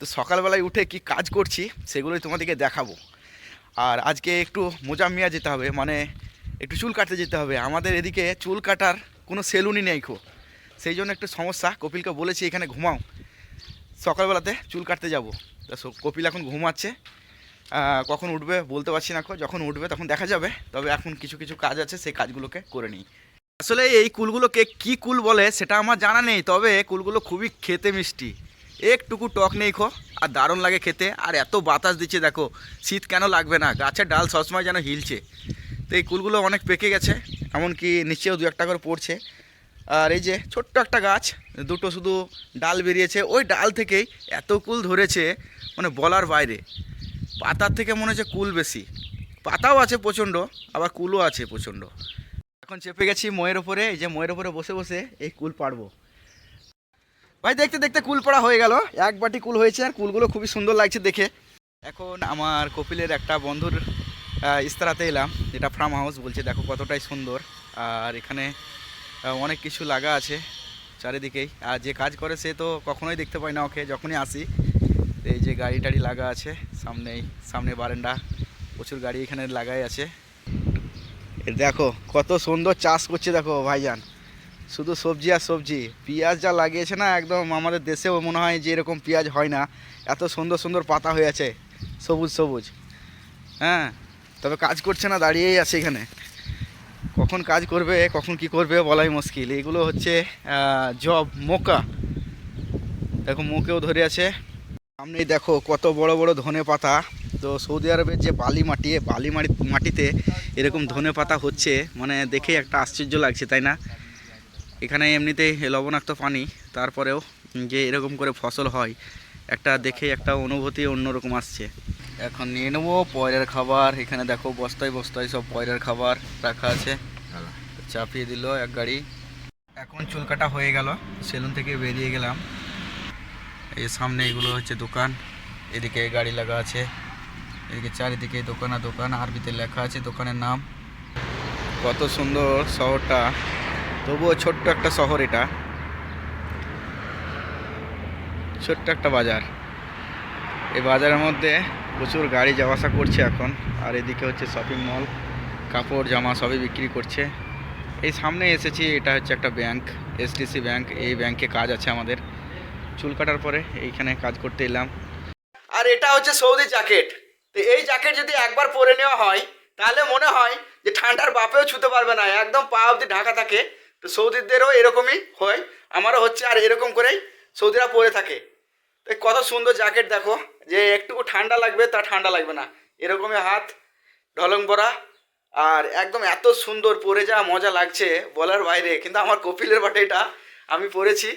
তো সকালবেলায় উঠে কি কাজ করছি সেগুলোই তোমাদেরকে দেখাবো। আর আজকে একটু মোজাম্মিয়া যেতে হবে মানে একটু চুল কাটতে যেতে হবে। আমাদের এদিকে চুল কাটার কোনো সেলুনই নেই খো সেই জন্য একটু সমস্যা, কপিলকে বলেছি এখানে ঘুমাও। সকালবেলাতে চুল কাটতে যাব। তা কপিল এখন ঘুমাচ্ছে। কখন উঠবে বলতে পারছি না যখন উঠবে তখন দেখা যাবে। তবে এখন কিছু কিছু কাজ আছে, সেই কাজগুলোকে করে নিই। আসলে এই কুলগুলোকে কি কুল বলে সেটা আমার জানা নেই, তবে কুলগুলো খুবই খেতে মিষ্টি। একটুকু টক নেই খো, আর দারুণ লাগে খেতে। আর এত বাতাস দিচ্ছে, দেখো, শীত কেন লাগবে না? গাছের ডাল সবসময় যেন হিলছে। তো এই কুলগুলো অনেক পেকে গেছে, এমনকি নিচেও দু একটা করে পড়ছে। আর এই যে ছোট্ট একটা গাছ, দুটো শুধু ডাল বেরিয়েছে, ওই ডাল থেকেই এত কুল ধরেছে মানে বলার বাইরে। পাতার থেকে মনে হচ্ছে কুল বেশি। পাতাও আছে প্রচণ্ড, আবার কুলও আছে প্রচণ্ড। এখন চেপে গেছি ময়ের ওপরে, এই যে ময়ের ওপরে বসে বসে এই কুল পাড়বো। ভাই, দেখতে দেখতে কুল পড়া হয়ে গেল। এক বাটি কুল হয়েছে আর কুলগুলো খুবই সুন্দর লাগছে দেখে। এখন আমার কপিলের একটা বন্ধুর ইস্তারাতে এলাম, যেটা ফার্ম হাউস বলছে, দেখো কতটাই সুন্দর। আর এখানে অনেক কিছু লাগা আছে চারিদিকেই। আর যে কাজ করে সে তো কখনোই দেখতে পাই না ওকে, যখনই আসি, এই যে গাড়ি টাড়ি লাগা আছে, সামনেই, সামনে বারান্দা, প্রচুর গাড়ি এখানে লাগাই আছে। দেখো, কত সুন্দর চাষ করছে দেখো ভাইজান। শুধু সবজি আর সবজি। পেঁয়াজ যা লাগিয়েছে না, একদম আমাদের দেশেও মনে হয় যে এরকম পেঁয়াজ হয় না। এত সুন্দর সুন্দর পাতা হয়ে আছে, সবুজ সবুজ। হ্যাঁ তবে কাজ করছে না, দাঁড়িয়েই আছে এখানে। কখন কাজ করবে, কখন কি করবে বলাই মুশকিল। এগুলো হচ্ছে জব, মোকা। দেখো, মোকেও ধরে আছে। সামনেই দেখো, কত বড় বড় ধনে পাতা। তো সৌদি আরবের যে বালি মাটি, বালি মাটিতে এরকম ধনে পাতা হচ্ছে মানে দেখেই একটা আশ্চর্য লাগছে, তাই না? এখানে এমনিতেই লবণাক্ত পানি তারপরেও যে এরকম করে ফসল হয় একটা দেখে একটা অনুভূতি অন্যরকম আসছে। এখন নিয়ে নেব পয়রের খাবার এখানে দেখো বস্তায় বস্তায় সব পয়রের খাবার রাখা আছে। চাপিয়ে দিল এক গাড়ি। এখন চুল কাটা হয়ে গেল সেলুন থেকে বেরিয়ে গেলাম। এই সামনে এগুলো হচ্ছে দোকান এদিকে গাড়ি লাগা আছে। এদিকে চারিদিকে দোকান আর দোকান আরবিতে লেখা আছে দোকানের নাম। কত সুন্দর শহরটা। তবুও ছোট্ট একটা শহর এটা। ছোট্ট একটা বাজার। এই বাজারের মধ্যে প্রচুর গাড়ি যাওয়া আসা করছে এখন। আর এদিকে হচ্ছে শপিং মল কাপড়, জামা সবই বিক্রি করছে। এই সামনে এসেছি, এটা হচ্ছে একটা ব্যাংক এসডিসি ব্যাংক এই ব্যাংকে কাজ আছে আমাদের। চুল কাটার পরে এইখানে কাজ করতে এলাম। আর এটা হচ্ছে সৌদি জ্যাকেট তো এই জ্যাকেট যদি একবার পরে নেওয়া হয়, তাহলে মনে হয় যে ঠান্ডার বাপেও ছুতে পারবে না। একদম পা অবধি ঢাকা থাকে। তো সৌদিদেরও এরকমই হয়, আমারও হচ্ছে আর এরকম করেই সৌদিরা পরে থাকে। তো কত সুন্দর জ্যাকেট দেখো, যে একটুকু ঠান্ডা লাগবে তা ঠান্ডা লাগবে না। এরকমই হাত, ঢলং পরা, আর একদম এত সুন্দর পরে যা মজা লাগছে বলার বাইরে, কিন্তু আমার কপিলের বাটে এটা আমি পরেছি।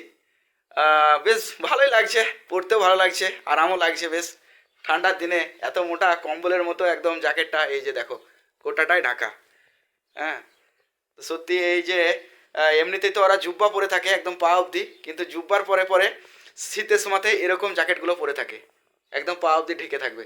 বেশ ভালোই লাগছে, পরতেও ভালো লাগছে, আরামও লাগছে বেশ। ঠান্ডার দিনে এত মোটা কম্বলের মতো একদম জ্যাকেটটা এই যে দেখো, গোটাটাই ঢাকা। হ্যাঁ সত্যি এই যে এমনিতেই তো ওরা জুব্বা পরে থাকে একদম পা অবধি, কিন্তু জুব্বার পরে পরে শীতের সময়তে এরকম জ্যাকেটগুলো পরে থাকে। একদম পা অবধি ঢেকে থাকবে।